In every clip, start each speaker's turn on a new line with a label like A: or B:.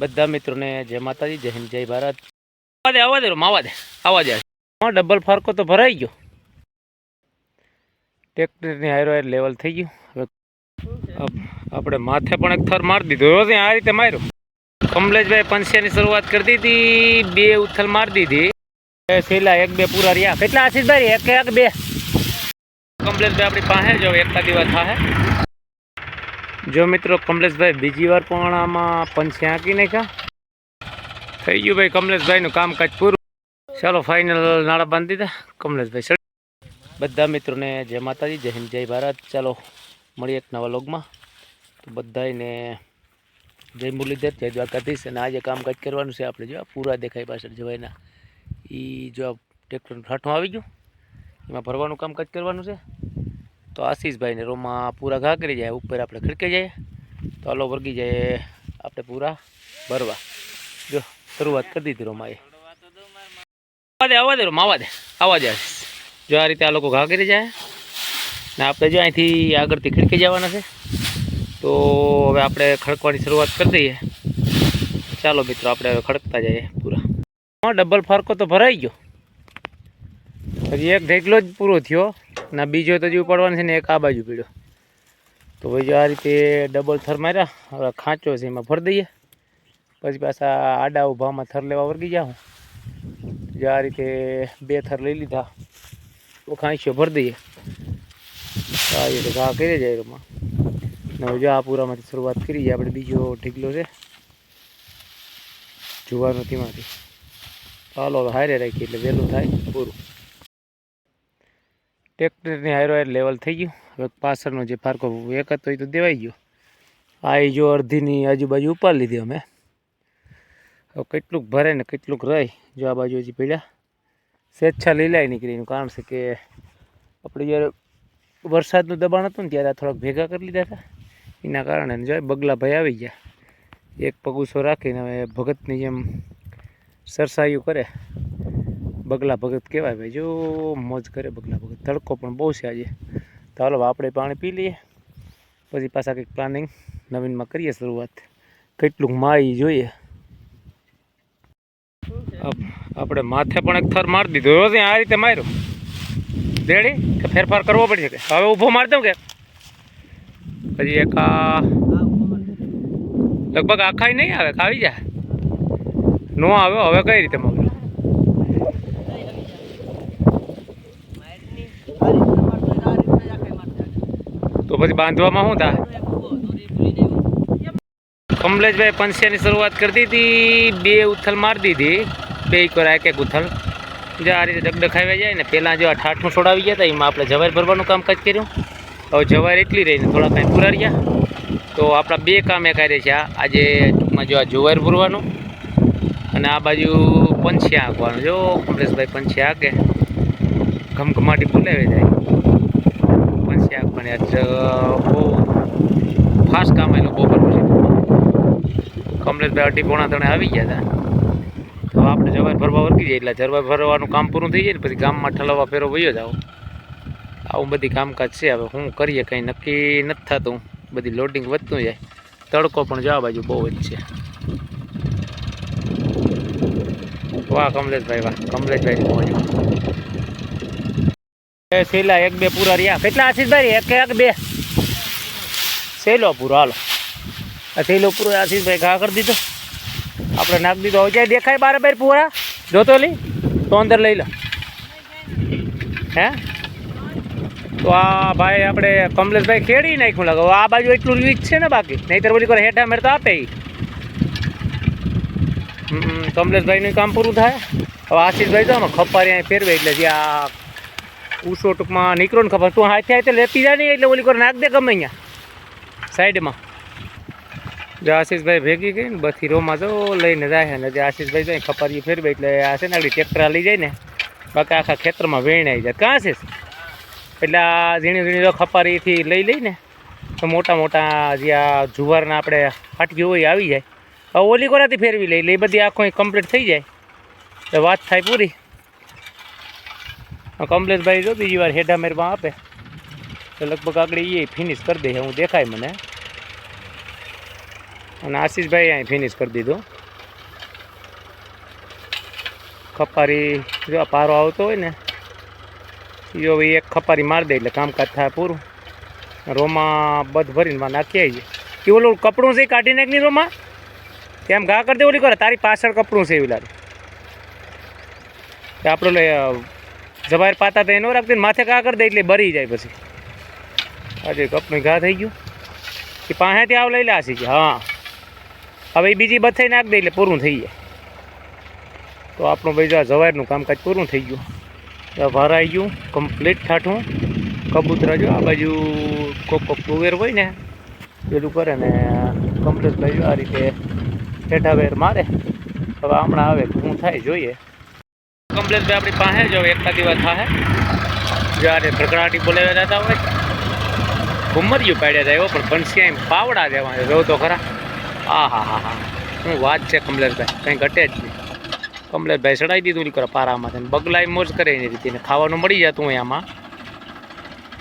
A: બધા મિત્રોને જય માતાજી, જય હિન્દ, જય ભારત. આવા દે આવા દે માવા દે, આવા દે. હા ડબલ ફરકો તો ભરાઈ ગયો. ટ્રેક્ટરની હાયરો લેવલ થઈ ગયું. હવે આપણે માથે પણ એક થર મારી દીધો. રોજ આ રીતે માર્યો. કમલેશભાઈ પંચ્યાની શરૂઆત કરી દીધી. બે ઉથલ મારી દીધી. છેલ્લા એક બે પૂરા રહ્યા કેટલા આશીષભાઈ? એક એક, બે. કમલેશભાઈ આપણી પાસે જો એકતા દિવસ થાય જો મિત્રો, કમલેશભાઈ, બીજી વાર પણ આમાં પંચે આંકી નાખ્યા. થઈ ગયું ભાઈ કમલેશભાઈનું કામકાજ પૂરું. ચાલો ફાઇનલ નાણાં બાંધી દીધા. કમલેશભાઈ બધા મિત્રોને જય માતાજી, જય હિન્દ, જય ભારત. ચાલો, મળીએ એક નવા લોગમાં તો બધાને જય મુરલીધર, જય દ્વારકાધીશ. અને આજે કામકાજ કરવાનું છે આપણે, જો પૂરા દેખાય પાછળ જવાયના એ જો ટ્રેક્ટરનું ઠાઠું આવી ગયું, એમાં ભરવાનું કામકાજ કરવાનું છે. તો આશીષભાઈને રોમાં પૂરા ઘાકરી જાય, ઉપર આપણે ખડકી જઈએ. તો આલો વર્ગી જાય આપણે પૂરા ભરવા. જો, શરૂઆત કરી દીધી રોમાં એ આવા દે આવા દે રોમાં, આવા દે આવા દે. જો આ રીતે આ લોકો ઘાકરી જાય ને આપણે જો અહીંથી આગળથી ખડકી જવાના છે. તો હવે આપણે ખડકવાની શરૂઆત કરી દઈએ. ચાલો મિત્રો, આપણે હવે ખડકતા જઈએ પૂરા. હા, ડબલ ફારકો તો ભરાઈ ગયો. હજી એક ઢેકલો જ પૂરો થયો. ના, બીજો તો જેવું પડવાનો છે ને, એક આ બાજુ પીડ્યો. તો ભાઈ જો આ રીતે ડબલ થર માર્યા, હવે ખાંચો છે, એમાં ભરી દઈએ. પછી પાછા આડા ઉભામાં થર લેવા વર્ગી જાઉં જો આ રીતે બે થર લઈ લીધા. તો ખાંચ્યો ભરી દઈએ. તો આ રીતે ઘા કરી જાય એમાં. ને હવે જો આ પૂરામાંથી શરૂઆત કરી આપણે બીજો ઢીકલો છે. જુવારનો તેમાંથી. ચાલો હારે રાખીએ, એટલે વહેલું થાય પૂરું. ટ્રેક્ટરની હારો હાર લેવલ થઈ ગયું. હવે પાછળનો જે ફારકો એક હતો એ તો દેવાઈ ગયો. આ જો અડધીની આજુબાજુ ઉપાડી લીધી અમે. હવે કેટલુંક ભરે ને કેટલુંક રહી. જો આ બાજુ હજી પડ્યા સ્વેચ્છા લીલાઈ નીકળી. કારણ છે કે આપણે જ્યારે વરસાદનું દબાણ હતું ને ત્યારે થોડાક ભેગા કરી લીધા હતા. એના કારણે જો બગલા ભાઈ આવી ગયા. એક પગુસો રાખીને હવે ભગતની જેમ સરસાયું કરે. બગલા ભગત કહેવાય ભાઈ. જો મોજ કરે બગલા ભગત. તડકો પણ બહુ છે આજે. તો હાલો, આપણે પાણી પી લઈએ. પછી પાછા કંઈક પ્લાનિંગ નવીનમાં કરીએ શરૂઆત. કેટલું માઈ જોઈએ. આપણે માથે પણ એક થર મારી દીધો. રોજ આ રીતે માર્યો. દેડી કે ફેરફાર કરવો પડશે કે હવે ઊભો મારી દઉં કે? પછી એક આ લગભગ આખાય નહીં આવે ખાવી આવી જાય. નો આવ્યો હવે કઈ રીતે મગલો તો પછી બાંધવામાં શું થાય? કમલેશભાઈ પંચ્યાની શરૂઆત કરી દીધી, બે ઉથલ મારી દીધી, બે કરાય એક ઉથલ. જે આ રીતે ડગડખાવ્યા જાય ને, પહેલાં જો આ ઠાઠું છોડાવી ગયા હતા, એમાં આપણે જવાર ભરવાનું કામકાજ કર્યું. હવે જવાર એટલી રહીને થોડા કાંઈ પૂરા રહ્યા તો આપણા બે કામે કાર્ય છે. આજે ટૂંકમાં જો આ જુવાર ભરવાનું અને આ બાજુ પંછી આંકવાનું જો કમલેશભાઈ પંછી આંકે ઘમઘમાટી બોલાવી જાય. પંછિયા હાંકવાની આજ બહુ ફાસ્ટ કામ એનું બહુ કરવું છે કમલેશભાઈ અઢી પોણા ત્રણે આવી ગયા હતા તો આપણે જવાર ભરવા વર્ગી જાય એટલે જરવા ભરવાનું કામ પૂરું થઈ જાય ને પછી ગામમાં ઠલવવા ફેરો વયો જાવ. આવું બધી કામકાજ છે હવે શું કરીએ કંઈ નક્કી નથી થતું. બધી લોડિંગ વધતું જાય. તડકો પણ જવા બાજુ બહુ જ છે. વાહ, કમલેશભાઈ વાહ. કમલેશભાઈ એ છેલ્લા એક બે પૂરા રહ્યા. કેટલા આશીષભાઈ? એક એક બે? છેલ્લો પૂરો, હાલો. આ છેલ્લો પૂરો આશીષભાઈ ઘા કરી દીધો. આપણે નાખી દીધો. હવે ક્યાંય દેખાય બારે બાર પૂરા જોતો લી? તો અંદર લઈ લો. હે? તો આ ભાઈ આપણે કમલેશભાઈ ખેડી નાખ્યું લાગે. આ બાજુ એટલું રીચ છે ને બાકી. નહીંતર બોલી કરે હેઠા મેળ તો આપે. કમલેશભાઈનું કામ પૂરું થાય. હવે આશીષભાઈ તો આમાં ખપારી અહીં ફેરવે એટલે જે આ ઉસો ટૂંકમાં નીકળો ને ખબર. તું હાથે હાથે લેતી જાય નહીં એટલે ઓલી કરે નાખ દે ગમે અહીંયા. સાઈડમાં. જો આશીષભાઈ ભેગી ગઈ ને બધી રોમાં જો લઈને જાય ને. જે આશીષભાઈ જાય ખપારી ફેરવે એટલે આ છે ને આગળ ટ્રેક્ટર લઈ જાય ને. બાકી આખા ખેતરમાં વેણાઈ જાય. કાં છે? એટલે આ ઝીણી ઝીણી ખપારીથી લઈ લઈને તો મોટા મોટા જે આ જુવારના આપણે ફાટકી હોય આવી જાય. હવે ઓલી કોરાથી ફેરવી લઈ. એટલે એ બધી આખો કમ્પ્લીટ થઈ જાય. એટલે વાત થાય પૂરી. કમલેશભાઈ જો બીજી વાર હેઠા મેરમાં આપે. તો લગભગ આગળ એ ફિનિશ કરી દે, હું દેખાય મને. અને આશીષભાઈ અહીં ફિનિશ કરી દીધું. ખપારી, જો પારો આવતો હોય ને જો એક ખપારી મારી દે એટલે કામકાજ થાય પૂરું. રોમાં બધ ભરીને નાખી આવીએ એ ઓલું કપડું છે કાઢી નાખ નહીં રોમાં તેમ ઘા કરી દે ઓલી કરે તારી પાછળ કપડું છે એવી લાગે આપણું લે જવાર પાતા તો એનો રાખતી માથે કા કરી દે એટલે બરી જાય પછી. આજે કપની ઘા થઈ ગયું. કે પાસેથી આવ લઈ લાશી કે હા. હવે એ બીજી બથાઈ નાખ દે એટલે પૂરું થઈ જાય. તો આપણું ભાઈ જો આ જવારનું કામકાજ પૂરું થઈ ગયું. ભરાઈ ગયું કમ્પ્લીટ ઠાઠું. કબૂતરા જો આ બાજુ કોક કોક કુવેર હોય ને, પેલું કરે ને કમ્પ્લીટ ભાઈ આ રીતે હેઠા વેર મારે. હવે હમણાં આવે શું થાય જોઈએ. કમ્પ્લીટ ભાઈ આપણી પાસે જો એકા દિવસ થાય જ્યારે ભડકડાટી બોલાવ્યા જતા હોય. ઘુમરિયું પાડ્યા જાય એવો પણ બંસિયા એમ પાવડા દેવા જો તો ખરા. આ હા હા. હા શું વાત છે કમલેશભાઈ? કંઈ ઘટે જ નહીં. કમલેશભાઈ ચડાવી દીધું કરે પારામાં બગલાઈ મોજ કરે એની રીતે. ખાવાનું મળી જતું હોય આમાં.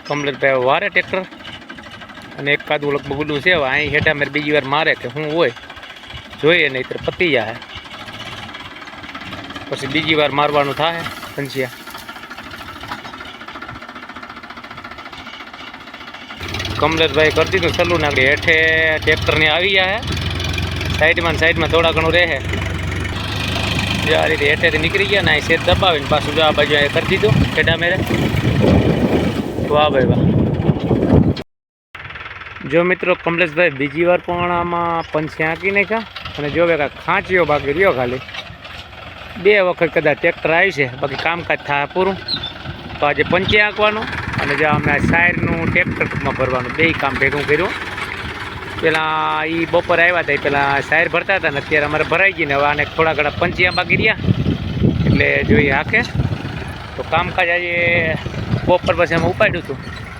A: કમલેશભાઈ વારે ટ્રેક્ટર અને એકાદું લગભગ બગલું છે. અહીં હેઠા મેં બીજી વાર મારે કે શું હોય. જોઈએ નહીં તો પતી જાય પછી બીજી વાર મારવાનું થાય પંચિયા કમલેશભાઈ કરી દીધું સલું નાખી હેઠે ટ્રેક્ટરની આવી જાય સાઈડમાં સાઈડમાં થોડા ઘણું રહે જો આ રીતે હેઠેથી નીકળી ગયા ને અહીં શેર દબાવીને પાછું જો આ બાજુ એ કરી દીધું ખેડા મેરે. વાહ ભાઈ વાહ. જો મિત્રો, કમલેશભાઈ બીજી વાર પણ આમાં પંછી આંકી નાખ્યા અને જો કાંઈક ખાંચીઓ બાકી રહ્યો ખાલી. બે વખત કદાચ ટ્રેક્ટર આવી છે. બાકી કામકાજ થાય પૂરું. તો આજે પંચી આંકવાનું અને જો અમે સાયરનું ટ્રેક્ટરમાં ભરવાનું, બે કામ ભેગું કર્યું. પેલા એ બપોરે આવ્યા હતા એ પેલા સાયર ભરતા હતા ને અત્યારે અમારે ભરાઈ ગઈ ને હવે આને થોડા ઘણા પંચિયા બાકી રહ્યા. એટલે જોઈએ હાકે તો કામકાજ આજે બપોર પછી અમે ઉપાડ્યું હતું.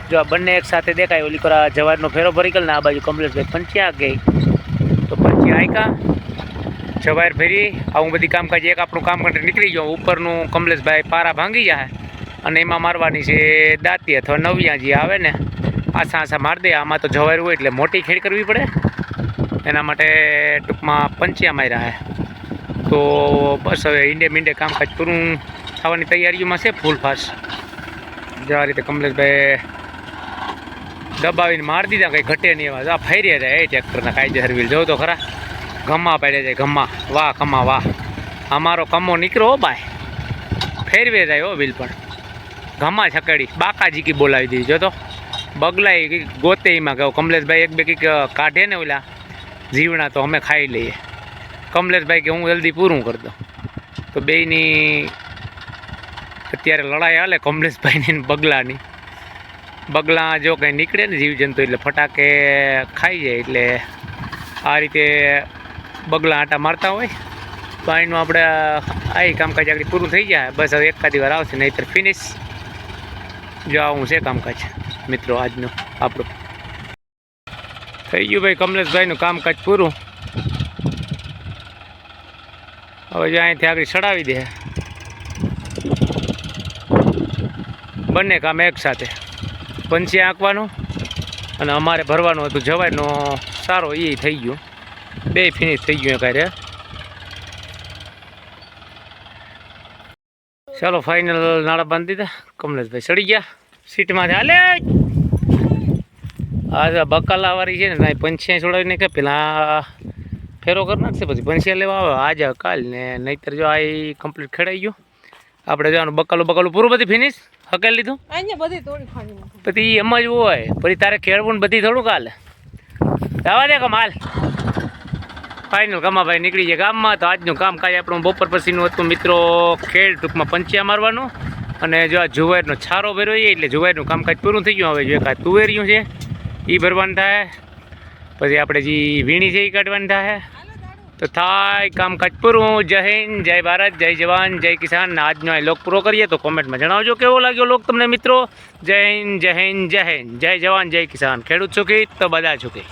A: જો આ બંને એક સાથે દેખાય, ઓલી આ જવારનો ફેરો ભરી ગયેલ ને આ બાજુ કમ્પ્લેટભાઈ પંચિયા ગઈ તો પંચિયા આયકા જવાર ફેરી. આવું બધી કામકાજ એક આપણું કામ માટે નીકળી ગયો. ઉપરનું કમલેશભાઈ પારા ભાંગી જાય અને એમાં મારવાની છે દાંતી અથવા નવિયા જે આવે ને આસા આસા મારી દે. આમાં તો જવાર હોય એટલે મોટી ખેડ કરવી પડે. એના માટે ટૂંકમાં પંચ્યા માર્યા હે. તો બસ હવે ઈંડે મીંડે કામકાજ પૂરું થવાની તૈયારીઓમાં છે ફૂલ ફાસ્ટ જે આ રીતે કમલેશભાઈ દબાવીને મારી દીધા, કંઈ ઘટે નહીં એવા. ફેરી રહ્યા એ એ ટ્રેક્ટરના કાયદેસર વ્હીલ જોઉં તો ખરા. ગમ્મા પડે છે, ગમ્મા. વાહ કમા વાહ. અમારો કમો નીકળો ભાઈ ફેરવે જાય હો બિલ પણ. ગમ્મા છકડી. બાકા જીકી બોલાવી દીધી, જો તો. બગલાઈ ગોતે એમાં કહો કમલેશભાઈ એક બે કંઈક કાઢે ને ઓલા જીવણા તો અમે ખાઈ લઈએ. કમલેશભાઈ કે હું જલ્દી પૂરું કરી દઉં. તો બેયની અત્યારે લડાઈ હાલે કમલેશભાઈની બગલાની. બગલા જો કંઈ નીકળે ને જીવજંતુ એટલે ફટાકે ખાઈ જાય એટલે આ રીતે બગલા આટા મારતા હોય. અહીંનું આપણે આ કામકાજ આગળ પૂરું થઈ જાય. બસ હવે એકાદી વાર આવશે, નહીંતર ફિનિશ જો આવું છે કામકાજ, મિત્રો, આજનું આપણું. થઈ ગયું ભાઈ કમલેશભાઈનું કામકાજ પૂરું. હવે જો અહીંથી આગળ ચડાવી દે. બંને કામ એક સાથે. પંચી આંકવાનું અને અમારે ભરવાનું હતું. જવાયનો સારો એ થઈ ગયું. બે ફિનિશ થઈ ગયું કાર્ય ચાલો ફાઇનલ નાળા બાંધી દીધા. કમલેશભાઈ ચડી ગયા. સીટમાં હાલે. આ બકાલાવાળી છે ને ત્યાં પંચિયા છોડાવી નાખે પેલા ફેરો કરી નાખશે પછી પંચિયા લેવા આવે. આજે કાલ ને નહીતર જો આ કમ્પ્લીટ ખેડાઈ ગયું. આપણે જવાનું બકાલું બકાલું પૂરું બધી ફિનિશ હકેલ લીધું. પછી એમ જ હોય. પછી તારે ખેડવું ને બધી થોડું કાલે. જવા દે કમાલ ફાઇનલ કમાભાઈ નીકળી જાય ગામમાં. તો આજનું કામકાજ આપણું બપોર પછીનું હતું મિત્રો ખેડ ટૂંકમાં પંચ્યા મારવાનું. અને જો આ જુવારનો છારો ભર્યો છે, એટલે જુવારનું કામકાજ પૂરું થઈ ગયું. હવે જો એક આ તુવેરિયું છે એ ભરવાનું થાય. પછી આપણે જે વીણી છે એ કાઢવાની થાય. તો થાય કામકાજ પૂરું. જય હિન્દ, જય ભારત, જય જવાન, જય કિસાન. આજનો આ લોક પૂરો કરીએ તો કોમેન્ટમાં જણાવજો કેવો લાગ્યો લોક તમને મિત્રો. જય હિન્દ જય હિન્દ જય હિન્દ. જય જવાન, જય કિસાન. ખેડૂત સુખી તો બધા સુખી